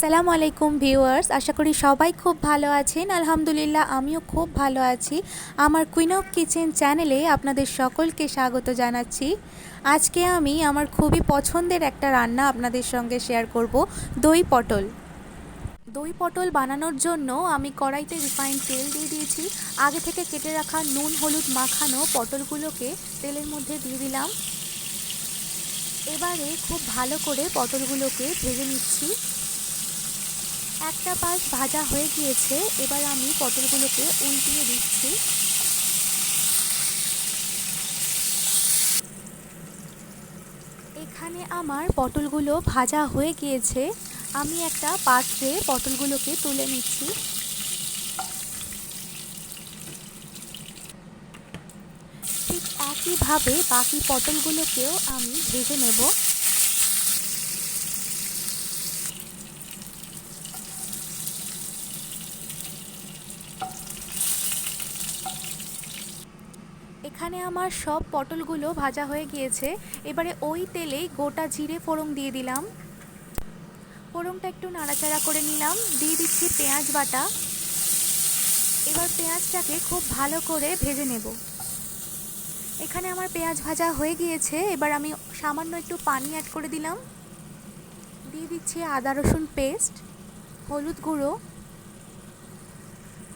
আসসালামু আলাইকুম ভিউয়ার্স, আশা করি সবাই খুব ভালো আছেন। আলহামদুলিল্লাহ, আমিও খুব ভালো আছি। আমার কুইন অফ কিচেন চ্যানেলে আপনাদের সকলকে স্বাগত জানাচ্ছি। আজকে আমি আমার খুবই পছন্দের একটা রান্না আপনাদের সঙ্গে শেয়ার করব, দই পটল। দই পটল বানানোর জন্য আমি কড়াইতে রিফাইন তেল দিয়ে দিয়েছি। আগে থেকে কেটে রাখা নুন, হলুদ মাখানো পটলগুলোকে তেলের মধ্যে দিয়ে দিলাম। এবারে খুব ভালো করে পটলগুলোকে ভেজে নিচ্ছি। একটা পাশ ভাজা হয়ে গিয়েছে, এবার আমি পটলগুলোকে উল্টিয়ে দিচ্ছি। এখানে আমার পটলগুলো ভাজা হয়ে গিয়েছে। আমি একটা পাত্রে পটলগুলোকে তুলে নিচ্ছি। ঠিক একইভাবে বাকি পটলগুলোকেও আমি ভেজে নেব। এখানে আমার সব পটলগুলো ভাজা হয়ে গিয়েছে। এবারে ওই তেলেই গোটা জিরে ফোড়ন দিয়ে দিলাম। ফোড়নটা একটু নাড়াচাড়া করে নিলাম। দিয়ে দিচ্ছি পেঁয়াজ বাটা। এবার পেঁয়াজটাকে খুব ভালো করে ভেজে নেব। এখানে আমার পেঁয়াজ ভাজা হয়ে গিয়েছে। এবার আমি সামান্য একটু পানি অ্যাড করে দিলাম। দিয়ে দিচ্ছি আদা রসুন পেস্ট, হলুদ গুঁড়ো,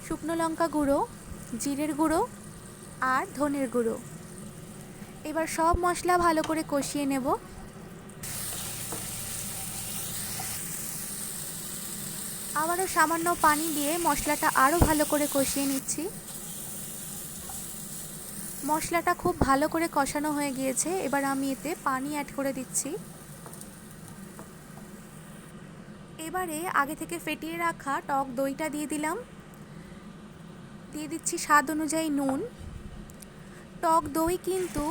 শুকনো লঙ্কা গুঁড়ো, জিরের গুঁড়ো আর ধনের গুঁড়ো। এবার সব মশলা ভালো করে কষিয়ে নেব। আবারও সামান্য পানি দিয়ে মশলাটা আরও ভালো করে কষিয়ে নিচ্ছি। মশলাটা খুব ভালো করে কষানো হয়ে গিয়েছে। এবার আমি এতে পানি অ্যাড করে দিচ্ছি। এবারে আগে থেকে ফেটিয়ে রাখা টক দইটা দিয়ে দিলাম। দিয়ে দিচ্ছি স্বাদ অনুযায়ী নুন। টক দই কিন্তু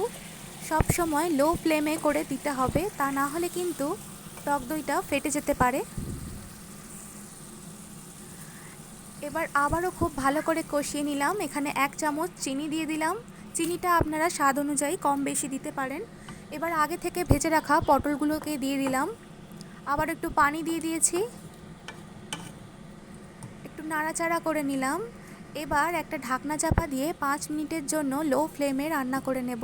সব সময় লো ফ্লেমে করে দিতে হবে। তা না হলে কিন্তু টক দইটা ফেটে যেতে পারে। এবার আবারও খুব ভালো করে কষিয়ে নিলাম। এখানে এক চামচ চিনি দিয়ে দিলাম। চিনিটা আপনারা স্বাদ অনুযায়ী কম বেশি দিতে পারেন। এবার আগে থেকে ভেজে রাখা পটলগুলোকে দিয়ে দিলাম। আবার একটু পানি দিয়ে দিয়েছি। একটু নাড়াচাড়া করে নিলাম। এবার একটা ঢাকনা চাপা দিয়ে পাঁচ মিনিটের জন্য লো ফ্লেমে রান্না করে নেব।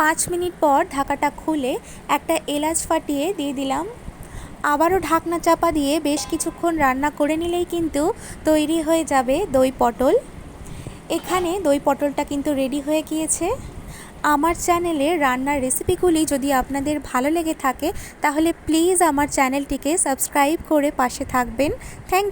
পাঁচ মিনিট পর ঢাকাটা খুলে একটা এলাচ ফাটিয়ে দিয়ে দিলাম। আবারও ঢাকনা চাপা দিয়ে বেশ কিছুক্ষণ রান্না করে নিলেই কিন্তু তৈরি হয়ে যাবে দই পটল। এখানে দই পটলটা কিন্তু রেডি হয়ে গিয়েছে। আমার চ্যানেলে রান্নার রেসিপিগুলি যদি আপনাদের ভালো লেগে থাকে, তাহলে প্লিজ আমার চ্যানেলটিকে সাবস্ক্রাইব করে পাশে থাকবেন। থ্যাংক